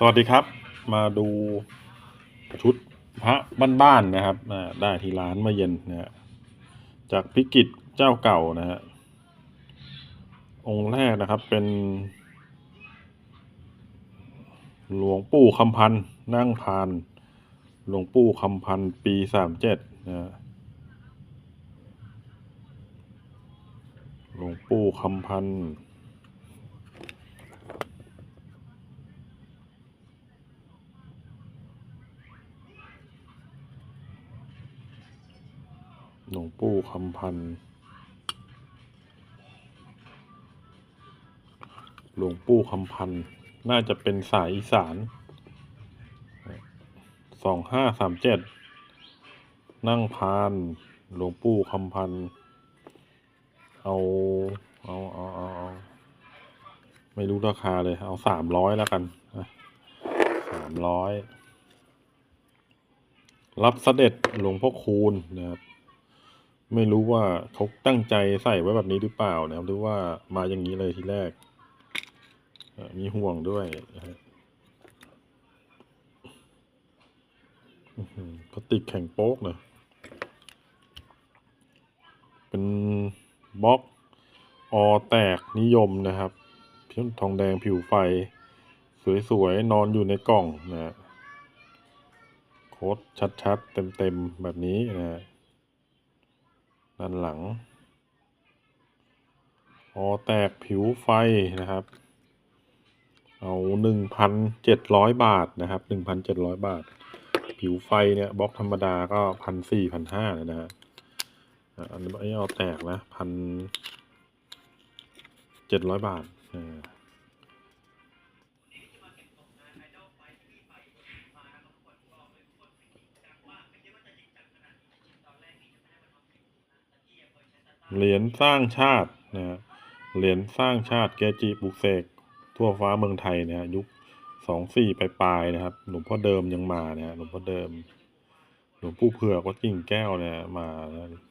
สวัสดีครับ มาดูชุดพระบ้านๆนะครับอ่ได้ที่ร้านเมื่อเย็นนะฮะจากพิกิจเจ้าเก่านะฮะองค์แรกนะครับเป็น หลวงปู่คำพันธ์นั่งพานหลวงปู่คำพันธ์ปีสามเจ็ดนะฮะหลวงปู่คำพันธ์ หลวงปู่ คำพันธ์หลวงปู่คำพันธ์น่าจะเป็นสายอีสานสองห้าสามเจ็ดนั่งพานหลวงปู่คำพันธ์เอาเอาเอาเอาเอาไม่รู้ราคาเลย เอาสามร้อยแล้วกันสามร้อยรับเสด็จหลวงพ่อคูณนะครับ ไม่รู้ว่าเขาตั้งใจใส่ไว้แบบนี้หรือเปล่านะครับ หรือว่ามาอย่างนี้เลยทีแรก มีห่วงด้วยนะฮะพลาสติกแข็งโป๊กเลยเป็นบล็อกออแตกนิยมนะครับพิมพ์ทองแดงผิวไฟ สวยๆ นอนอยู่ในกล่องนะฮะโค้ดชัดๆ เต็มๆ แบบนี้นะฮะ ด้านหลังพอแตกผิวไฟนะครับ เอาหนึ่งพันเจ็ดร้อยบาทนะครับหนึ่งพันเจ็ดร้อยบาท ผิวไฟเนี่ยบล็อกธรรมดาก็พันสี่พันห้านะฮะอะอันนี้เอาแตกนะพันเจ็ดร้อยบาทอ่า เหรียญสร้างชาตินะฮะเหรียญสร้างชาติเกจิบุกเสกทั่วฟ้าเมืองไทยนะยุคสองสี่ปลายๆนะครับ หลวงพ่อเดิมยังมานะหลวงพ่อเดิม หลวงปู่เผือกวัดกิ่งแก้วเนี่ยมานะ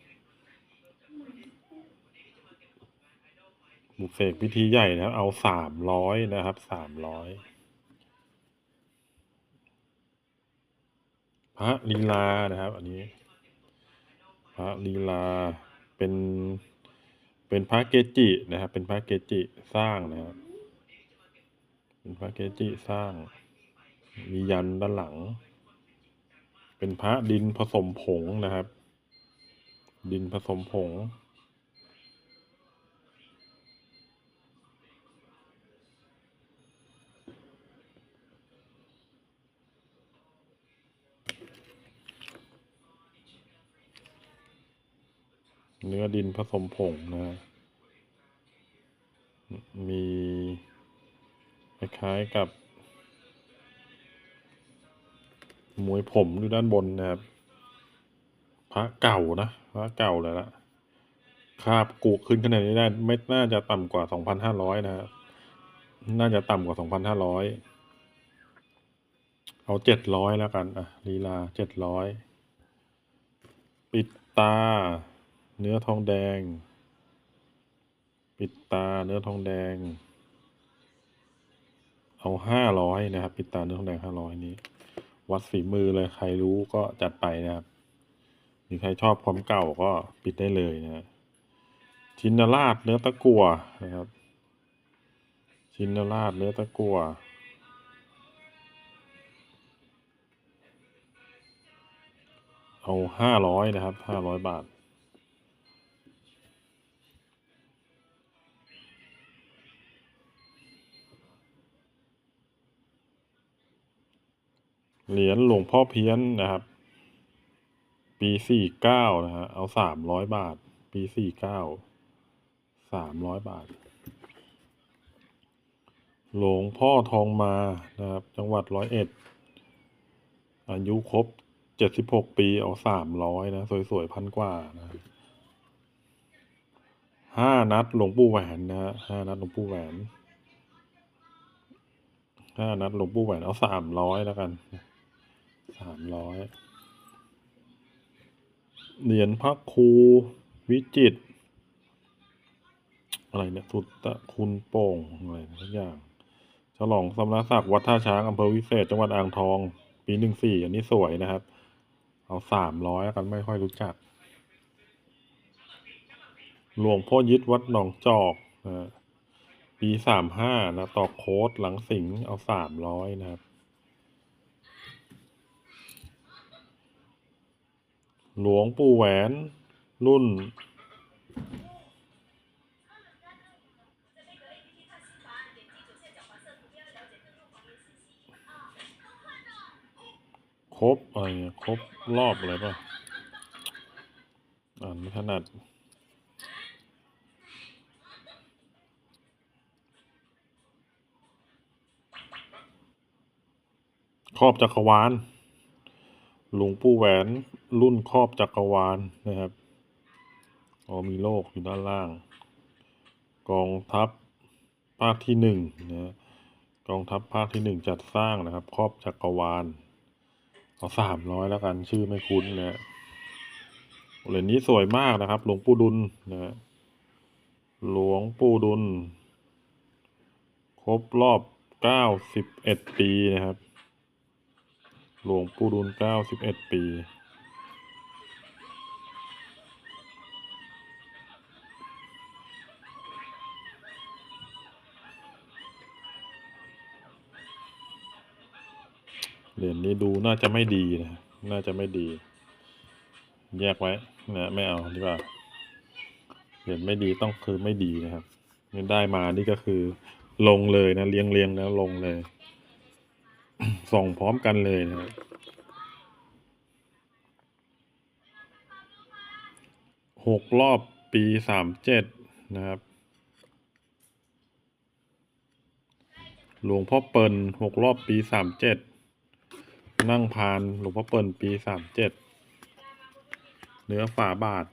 บุกเสกพิธีใหญ่นะครับเอาสามร้อยนะครับสามร้อยพระลีลานะครับ อันนี้ พระลีลา เป็นเป็นพระเกจินะครับ เป็นพระเกจิสร้างนะครับ เป็นพระเกจิสร้าง มียันด้านหลัง เป็นพระดินผสมผงนะครับ ดินผสมผง เนื้อดินผสมผงนะ มีคล้ายๆกับมวยผมอยู่ด้านบนนะครับ พระเก่านะ พระเก่าเลยละคาบกุขึ้นขนาดนี้ได้ไม่น่าจะต่ำกว่าสองพันห้าร้อยนะครับน่าจะต่ำกว่าสองพันห้าร้อยเอาเจ็ดร้อยแล้วกัน อะ ลีลาเจ็ดร้อย ปิดตา เนื้อทองแดง ปิดตาเนื้อทองแดง เอาห้าร้อยนะครับ ปิดตาเนื้อทองแดงห้าร้อยนี้ วัดฝีมือเลยใครรู้ก็จัดไปนะครับหรือใครชอบความเก่าก็ปิดได้เลยนะชินราชเนื้อตะกั่วนะครับ ชินราชเนื้อตะกั่วเอาห้าร้อยนะครับห้าร้อยบาท เหรียญหลวงพ่อเพี้ยนนะครับ ปีสี่เก้านะฮะเอาสามร้อยบาท ปีสี่เก้าสามร้อยบาท หลวงพ่อทองมานะครับ จังหวัดร้อยเอ็ดอายุครบเจ็ดสิบหกปีเอาสามร้อยนะ สวยๆพันกว่านะห้านัดหลวงปู่แหวนนะฮะห้านัดหลวงปู่แหวนห้านัดหลวงปู่แหวนเอาสามร้อยแล้วกัน สามร้อยเหรียญพระครูวิจิต อะไรเนี่ยสุดตะคุณโป่งอะไรทุกอย่าง ฉลองสมณศักดิ์วัดท่าช้างอำเภอวิเศษจังหวัดอ่างทอง ปีหนึ่งสี่อันนี้สวยนะครับ เอาสามร้อยกันไม่ค่อยรู้จัก หลวงพ่อยึดวัดหนองจอกนะปีสามห้านะต่อโค้ดหลังสิงเอาสามร้อยนะครับ หลวงปู่แหวน รุ่น ครบอะไรเนี่ยครบรอบอะไรป่ะ อ่านไม่ถนัดครอบจักรวาล หลวงปู่แหวนรุ่นครอบจักรวาลนะครับอ๋อมีโลกอยู่ด้านล่าง กองทัพภาคที่หนึ่งนะกองทัพภาคที่หนึ่งจัดสร้างนะครับ ครอบจักรวาลเอาสามร้อยแล้วกันชื่อไม่คุ้นนะฮะเหรียญนี้สวยมากนะครับ หลวงปู่ดุลนะหลวงปู่ดุล ครบรอบเก้าสิบเอ็ดปีนะครับ หลวงปู่ดุลเก้าสิบเอ็ดปี เหรียญนี้ดูน่าจะไม่ดีนะ น่าจะไม่ดี แยกไว้นะไม่เอาดีกว่า เหรียญไม่ดีต้องคือไม่ดีนะครับนี่ได้มานี่ก็คือลงเลยนะเรียงเรียงแล้วลงเลย ส่งพร้อมกันเลยนะครับหกรอบปีสามเจ็ดนะครับ หลวงพ่อเปิลหกรอบปีสามเจ็ดนั่งพานหลวงพ่อเปิลปีสามเจ็ดเนื้อฝาบาท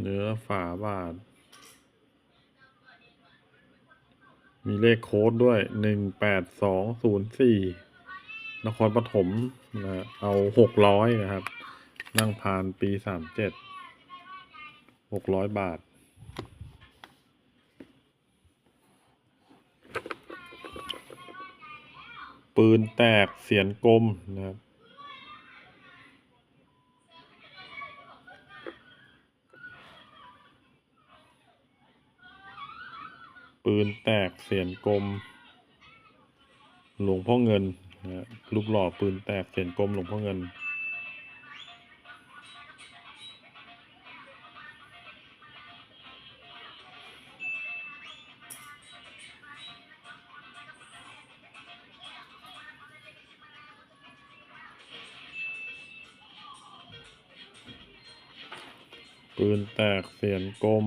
เนื้อฝาบาท มีเลขโค้ดด้วยหนึ่งแปดสองศูนย์สี่นครปฐมนะเอาหกร้อยนะครับ นั่งพานปีสามเจ็ดหกร้อยบาท ปืนแตกเสียนกลมนะครับ ปื นแตกเสียนกลม หลวงพ่อเงินนะรูปหล่อปืนแตกเสียนกลมหลวงพ่อเงิน ปืนแตกเสียนกลม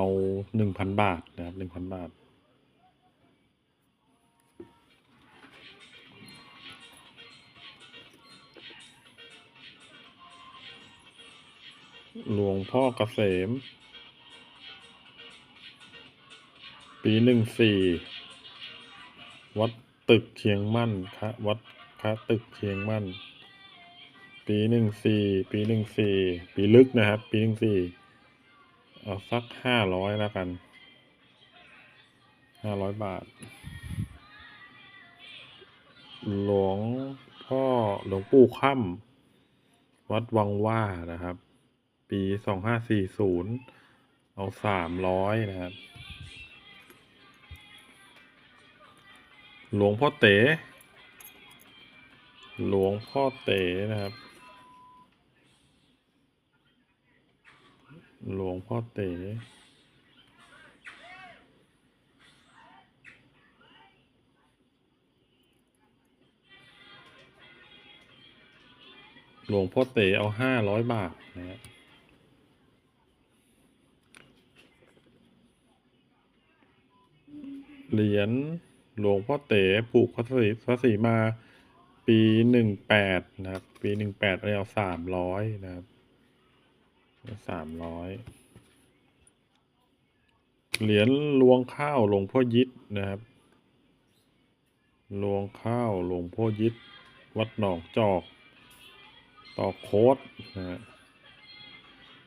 เอาหนึ่งพันบาทนะครับหนึ่งพันบาท หลวงพ่อเกษม ปีหนึ่งสี่วัดตึกเชียงมั่นคะวัดคะตึกเชียงมั่น ปีหนึ่งสี่ปีหนึ่งสี่ปีลึกนะครับ ปีหนึ่งสี่ เอาสักห้าร้อยแล้วกันห้าร้อยบาท หลวงพ่อหลวงปู่ค่ำวัดวังว่านะครับ ปีสองห้าสี่ศูนย์เอาสามร้อยนะครับ หลวงพ่อเต๋หลวงพ่อเต๋นะครับ หลวงพ่อเต๋หลวงพ่อเต๋เอาห้าร้อยบาทนะฮะเหรียญหลวงพ่อเต๋ผูกพระศรีพระศรีมาปีหนึ่งแปดนะครับ ปีหนึ่งแปดเอาสามร้อยนะครับ สามร้อยเหรียญลวงข้าวหลวงพ่อยิดนะครับลวงข้าวหลวงพ่อยิดวัดหนองจอก ต่อโค้ดนะฮะ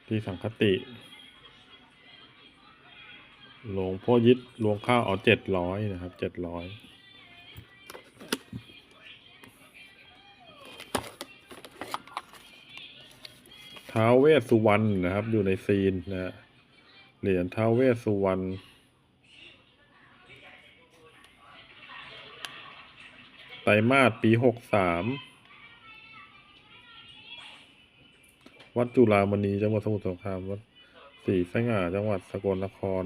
ที่สังคติหลวงพ่อยิดลวงข้าวเอาเจ็ดร้อยนะครับเจ็ดร้อย ท้าวเวสสุวรรณนะครับ อยู่ในซีนนะฮะเหรียญท้าวเวสสุวรรณไตรมาสปีหกสามวัดจุฬามณีจังหวัดสมุทรสงครามวัดศรีสง่าจังหวัดสกลนคร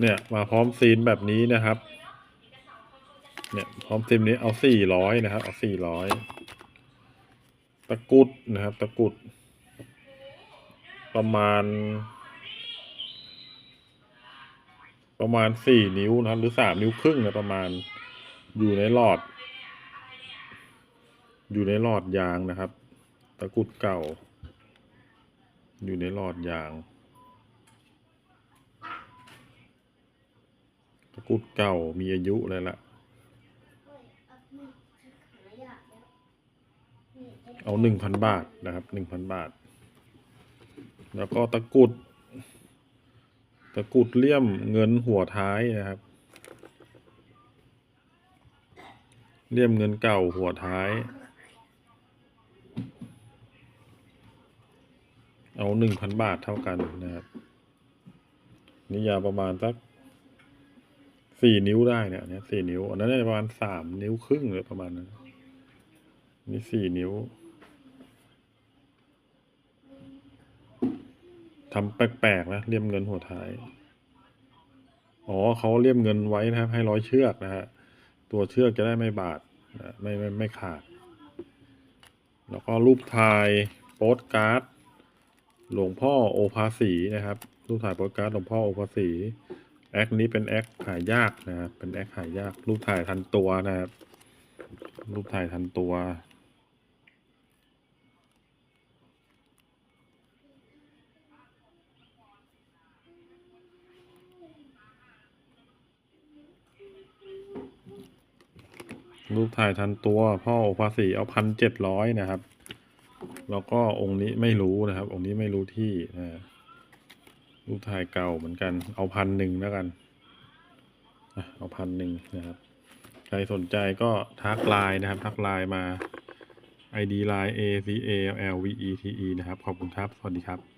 เนี่ย มาพร้อมซีนแบบนี้นะครับ เนี่ย พร้อมซีนนี้เอาสี่ร้อยนะครับ เอาสี่ร้อย ตะกุดนะครับ ตะกุด ประมาณ ประมาณสี่นิ้วนะครับ หรือสามนิ้วครึ่งนะประมาณอยู่ในหลอด อยู่ในหลอดยางนะครับ ตะกุดเก่า อยู่ในหลอดยาง ตะกุดเก่ามีอายุเลยละ เอาหนึ่งพันบาทนะครับหนึ่งพันบาท แล้วก็ตะกุด ตะกุดเลี่ยมเงินหัวท้ายนะครับ เลี่ยมเงินเก่าหัวท้าย เอาหนึ่งพันบาทเท่ากันนะครับนี่ยาวประมาณสักสี่นิ้วได้เนี่ยเนี่ยสี่นิ้ว อันนั้นประมาณสามนิ้วครึ่งเลยประมาณนั้นนี่สี่นิ้ว ทำแปลกๆนะเลี่ยมเงินหัวท้าย อ๋อเขาเลี่ยมเงินไว้นะครับ ให้ร้อยเชือกนะฮะ ตัวเชือกจะได้ไม่บาดนะไม่ไม่ไม่ขาด แล้วก็รูปถ่ายโปสการ์ด หลวงพ่อโอภาสีนะครับ รูปถ่ายโปสการ์ดหลวงพ่อโอภาสีแอคนี้เป็นแอคหายากนะครับ เป็นแอคหายาก รูปถ่ายทันตัวนะครับ รูปถ่ายทันตัว รูปถ่ายทันตัว พ่อโอภาสีเอาพันเจ็ดร้อยนะครับ แล้วก็องค์นี้ไม่รู้นะครับ องค์นี้ไม่รู้ที่นะรูปถ่ายเก่าเหมือนกัน เอาพันหนึ่งแล้วกันเอาพันหนึ่งนะครับ ใครสนใจก็ทักไลน์นะครับ ทักไลน์มา ID ไลน์ A C A L V E T E นะครับ ขอบคุณครับ สวัสดีครับ